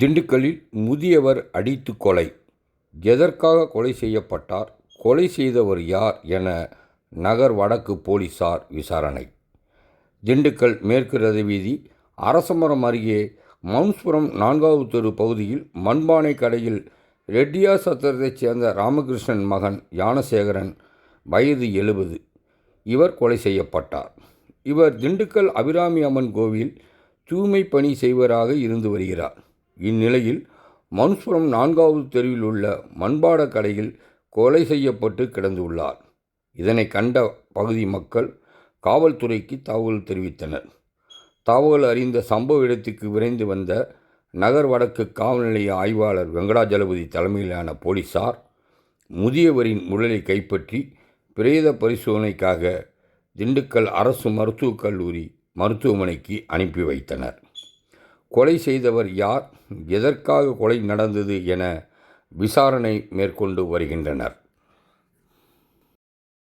திண்டுக்கல்லில் முதியவர் அடித்து கொலை. எதற்காக கொலை செய்யப்பட்டார்? கொலை செய்தவர் யார் என நகர் வடக்கு போலீசார் விசாரணை. திண்டுக்கல் மேற்கு ரதவீதி அரசமரம் அருகே மவுன்ஸ்புரம் நான்காவது தெரு பகுதியில் மண்பானை கடையில் ரெட்டியா சத்திரத்தைச் சேர்ந்த ராமகிருஷ்ணன் மகன் ஞானசேகரன் வயது எழுபது. இவர் கொலை செய்யப்பட்டார். இவர் திண்டுக்கல் அபிராமி அம்மன் கோவில் தூய்மை பணி செய்வராக இருந்து வருகிறார். இந்நிலையில் மனுஸ்புரம் நான்காவது தெருவில் உள்ள மண்பாட கடையில் கொலை செய்யப்பட்டு கிடந்துள்ளார். இதனை கண்ட பகுதி மக்கள் காவல்துறைக்கு தகவல் தெரிவித்தனர். தகவல் அறிந்த சம்பவ இடத்துக்கு விரைந்து வந்த நகர் வடக்கு காவல் நிலைய ஆய்வாளர் வெங்கடாஜலபதி தலைமையிலான போலீசார் முதியவரின் உடலை கைப்பற்றி பிரேத பரிசோதனைக்காக திண்டுக்கல் அரசு மருத்துவக் கல்லூரி மருத்துவமனைக்கு அனுப்பி வைத்தனர். கொலை செய்தவர் யார்? எதற்காக கொலை நடந்தது என விசாரணை மேற்கொண்டு வருகின்றனர்.